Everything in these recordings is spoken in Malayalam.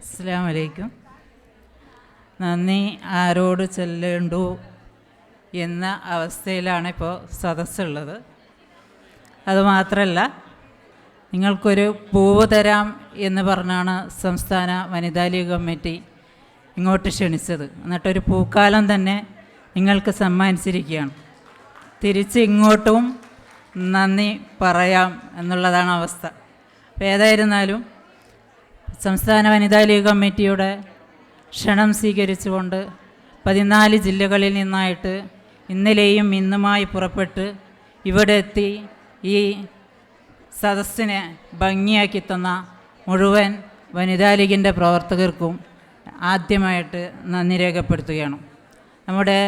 അസ്സാം വലൈക്കും നന്ദി ആരോട് ചെല്ലേണ്ടു എന്ന അവസ്ഥയിലാണ് ഇപ്പോൾ സദസ്സുള്ളത്. അതുമാത്രമല്ല നിങ്ങൾക്കൊരു പൂവ് തരാം എന്ന് പറഞ്ഞാണ് സംസ്ഥാന വനിതാ ലീഗ് കമ്മിറ്റി ഇങ്ങോട്ട് ക്ഷണിച്ചത്. എന്നിട്ടൊരു പൂക്കാലം തന്നെ നിങ്ങൾക്ക് സമ്മാനിച്ചിരിക്കുകയാണ്. തിരിച്ച് ഇങ്ങോട്ടും നന്ദി പറയാം എന്നുള്ളതാണ് അവസ്ഥ. അപ്പോൾ ഏതായിരുന്നാലും സംസ്ഥാന വനിതാ ലീഗ് കമ്മിറ്റിയുടെ ക്ഷണം സ്വീകരിച്ചുകൊണ്ട് പതിനാല് ജില്ലകളിൽ നിന്നായിട്ട് ഇന്നലെയും ഇന്നുമായി പുറപ്പെട്ട് ഇവിടെ എത്തി ഈ സദസ്സിനെ ഭംഗിയാക്കി തന്ന മുഴുവൻ വനിതാ ലീഗിന്റെ പ്രവർത്തകർക്കും ആദ്യമായിട്ട് നന്ദി രേഖപ്പെടുത്തുകയാണ്. നമ്മുടെ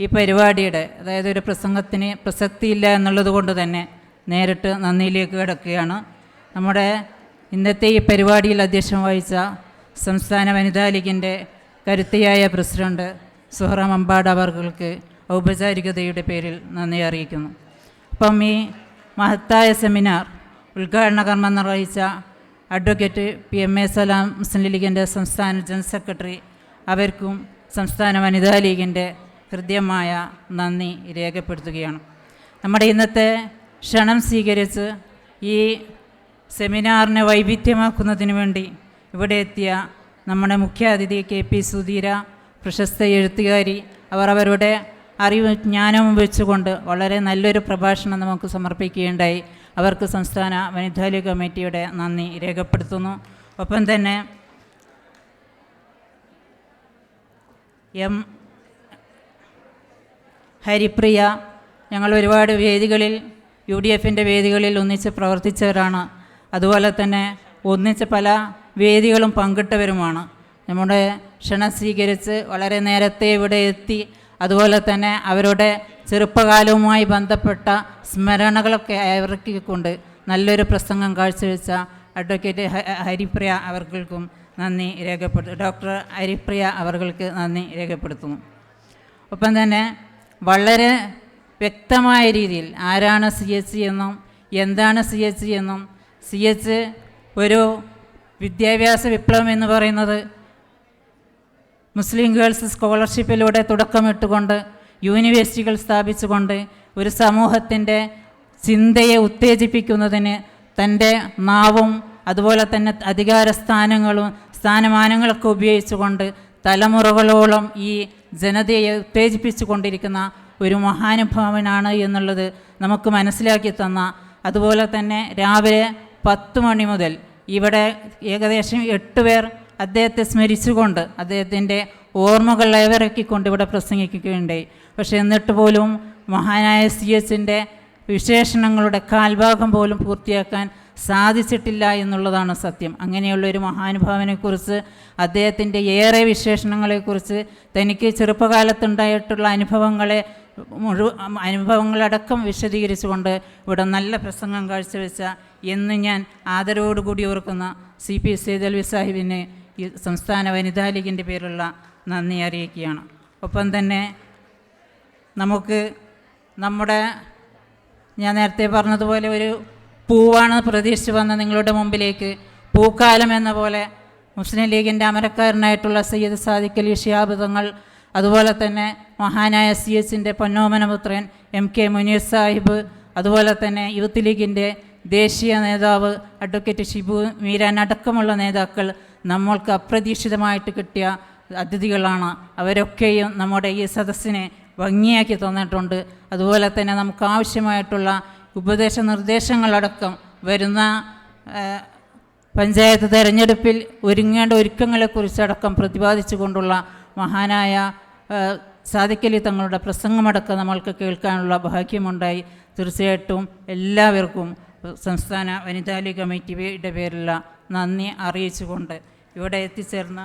ഈ പരിപാടിയുടെ അതായത് ഒരു പ്രസംഗത്തിന് പ്രസക്തിയില്ല എന്നുള്ളത് കൊണ്ട് തന്നെ നേരിട്ട് നന്ദിയിലേക്ക് കിടക്കുകയാണ്. നമ്മുടെ ഇന്നത്തെ ഈ പരിപാടിയിൽ അധ്യക്ഷം വഹിച്ച സംസ്ഥാന വനിതാ ലീഗിന്റെ കരുത്തിയായ പ്രസിഡന്റ് സുഹറ മമ്പാട് അവർക്ക് ഔപചാരികതയുടെ പേരിൽ നന്ദി അറിയിക്കുന്നു. അപ്പം ഈ മഹത്തായ സെമിനാർ ഉദ്ഘാടന കർമ്മം നിർവഹിച്ച advocate P M A Salam Muslim ലീഗിന്റെ സംസ്ഥാന ജനറൽ സെക്രട്ടറി അവർക്കും സംസ്ഥാന വനിതാ ലീഗിന്റെ ഹൃദ്യമായ നന്ദി രേഖപ്പെടുത്തുകയാണ്. നമ്മുടെ ഇന്നത്തെ ക്ഷണം സ്വീകരിച്ച് ഈ സെമിനാറിനെ വൈവിധ്യമാക്കുന്നതിന് വേണ്ടി ഇവിടെ എത്തിയ നമ്മുടെ മുഖ്യാതിഥി കെ പി സുധീര പ്രശസ്ത എഴുത്തുകാരി അവർ അവരുടെ അറിവും ജ്ഞാനവും വെച്ചുകൊണ്ട് വളരെ നല്ലൊരു പ്രഭാഷണം നമുക്ക് സമർപ്പിക്കുകയുണ്ടായി. അവർക്ക് സംസ്ഥാന വനിതാ കമ്മിറ്റിയുടെ നന്ദി രേഖപ്പെടുത്തുന്നു. ഒപ്പം തന്നെ എം ഹരിപ്രിയ ഞങ്ങൾ ഒരുപാട് വേദികളിൽ യു ഡി എഫിന്റെ വേദികളിൽ ഒന്നിച്ച് പ്രവർത്തിച്ചവരാണ്. അതുപോലെ തന്നെ ഒന്നിച്ച് പല വേദികളും പങ്കിട്ടവരുമാണ്. നമ്മുടെ ക്ഷണം സ്വീകരിച്ച് വളരെ നേരത്തെ ഇവിടെ എത്തി അതുപോലെ തന്നെ അവരുടെ ചെറുപ്പകാലവുമായി ബന്ധപ്പെട്ട സ്മരണകളൊക്കെ അവർക്കൊണ്ട് നല്ലൊരു പ്രസംഗം കാഴ്ചവെച്ച അഡ്വക്കേറ്റ് ഹരിപ്രിയ അവർക്കും നന്ദി രേഖപ്പെടുത്തു ഡോക്ടർ ഹരിപ്രിയ അവർക്ക് നന്ദി രേഖപ്പെടുത്തുന്നു. ഒപ്പം തന്നെ വളരെ വ്യക്തമായ രീതിയിൽ ആരാണ് സി എച്ച് എന്നും എന്താണ് സി എച്ച് എന്നും സി എച്ച് ഒരു വിദ്യാഭ്യാസ വിപ്ലവം എന്ന് പറയുന്നത് മുസ്ലിം ഗേൾസ് സ്കോളർഷിപ്പിലൂടെ തുടക്കമിട്ടുകൊണ്ട് യൂണിവേഴ്സിറ്റികൾ സ്ഥാപിച്ചുകൊണ്ട് ഒരു സമൂഹത്തിന്റെ ചിന്തയെ ഉത്തേജിപ്പിക്കുന്നതിന് തന്റെ നാവും അതുപോലെ തന്നെ അധികാര സ്ഥാനങ്ങളും സ്ഥാനമാനങ്ങളൊക്കെ ഉപയോഗിച്ചുകൊണ്ട് തലമുറകളോളം ഈ ജനതയെ ഉത്തേജിപ്പിച്ചു കൊണ്ടിരിക്കുന്ന ഒരു മഹാനുഭാവനാണ് എന്നുള്ളത് നമുക്ക് മനസ്സിലാക്കി തന്ന അതുപോലെ തന്നെ രാവിലെ പത്ത് മണി മുതൽ. ഇവിടെ ഏകദേശം എട്ട് പേർ അദ്ദേഹത്തെ സ്മരിച്ചുകൊണ്ട് അദ്ദേഹത്തിന്റെ ഓർമ്മകൾ ഏവരക്കിക്കൊണ്ട് ഇവിടെ പ്രസംഗിക്കുകയുണ്ടായി. പക്ഷേ എന്നിട്ട് പോലും മഹാനായ സി എച്ചിന്റെ വിശേഷണങ്ങളുടെ കാൽഭാഗം പോലും പൂർത്തിയാക്കാൻ സാധിച്ചിട്ടില്ല എന്നുള്ളതാണ് സത്യം. അങ്ങനെയുള്ള ഒരു മഹാനുഭാവനെക്കുറിച്ച് അദ്ദേഹത്തിന്റെ ഏറെ വിശേഷണങ്ങളെക്കുറിച്ച് തനിക്ക് ചെറുപ്പകാലത്തുണ്ടായിട്ടുള്ള അനുഭവങ്ങളെ മുഴുവൻ അനുഭവങ്ങളടക്കം വിശദീകരിച്ചുകൊണ്ട് ഇവിടെ നല്ല പ്രസംഗം കാഴ്ചവെച്ച എന്ന് ഞാൻ ആദരവോടുകൂടി ഓർക്കുന്ന സി പി സേതൽവി സാഹിബിന് ഈ സംസ്ഥാന വനിതാ ലീഗിന്റെ പേരുള്ള നന്ദി അറിയിക്കുകയാണ്. ഒപ്പം തന്നെ നമുക്ക് നമ്മുടെ ഞാൻ നേരത്തെ പറഞ്ഞതുപോലെ ഒരു പൂവാണ് പ്രതീക്ഷിച്ച് വന്ന നിങ്ങളുടെ മുമ്പിലേക്ക് പൂക്കാലം എന്ന പോലെ മുസ്ലിം ലീഗിന്റെ അമരക്കാരനായിട്ടുള്ള സയ്യിദ് സാദിഖ് അലി ഷിയാബ് തങ്ങൾ അതുപോലെ തന്നെ മഹാനായ സി എസിന്റെ പൊന്നോമനപുത്രൻ എം കെ മുനീർ സാഹിബ് അതുപോലെ തന്നെ യൂത്ത് ലീഗിന്റെ ദേശീയ നേതാവ് അഡ്വക്കേറ്റ് ഷിബു മീരാൻ അടക്കമുള്ള നേതാക്കൾ നമ്മൾക്ക് അപ്രതീക്ഷിതമായിട്ട് കിട്ടിയ അതിഥികളാണ്. അവരൊക്കെയും നമ്മുടെ ഈ സദസ്സിനെ ഭംഗിയാക്കി തന്നിട്ടുണ്ട്. അതുപോലെ തന്നെ നമുക്ക് ആവശ്യമായിട്ടുള്ള ഉപദേശ നിർദ്ദേശങ്ങളടക്കം വരുന്ന പഞ്ചായത്ത് തെരഞ്ഞെടുപ്പിൽ ഒരുങ്ങേണ്ട ഒരുക്കങ്ങളെക്കുറിച്ചടക്കം പ്രതിപാദിച്ചുകൊണ്ടുള്ള മഹാനായ സാധിക്കലി തങ്ങളുടെ പ്രസംഗമടക്കം നമ്മൾക്ക് കേൾക്കാനുള്ള ഭാഗ്യമുണ്ടായി. തീർച്ചയായിട്ടും എല്ലാവർക്കും സംസ്ഥാന വനിതാ ലീഗ് കമ്മിറ്റിയുടെ പേരിലുള്ള നന്ദി അറിയിച്ചുകൊണ്ട് ഇവിടെ എത്തിച്ചേർന്ന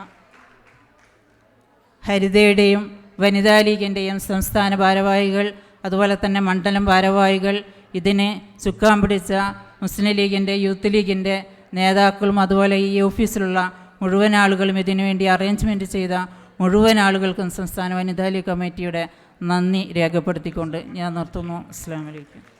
ഹരിതയുടെയും വനിതാ ലീഗിന്റെയും സംസ്ഥാന ഭാരവാഹികൾ അതുപോലെ തന്നെ മണ്ഡലം ഭാരവാഹികൾ ഇതിനെ ചുക്കാൻ പിടിച്ച മുസ്ലിം ലീഗിന്റെ യൂത്ത് ലീഗിന്റെ നേതാക്കളും അതുപോലെ ഈ ഓഫീസിലുള്ള മുഴുവൻ ആളുകളും ഇതിനുവേണ്ടി അറേഞ്ച്മെന്റ് ചെയ്ത മുഴുവൻ ആളുകൾക്കും സംസ്ഥാന വനിതാ ലീഗ് കമ്മിറ്റിയുടെ നന്ദി രേഖപ്പെടുത്തിക്കൊണ്ട് ഞാൻ നിർത്തുന്നു. അസ്സാം വലൈക്കും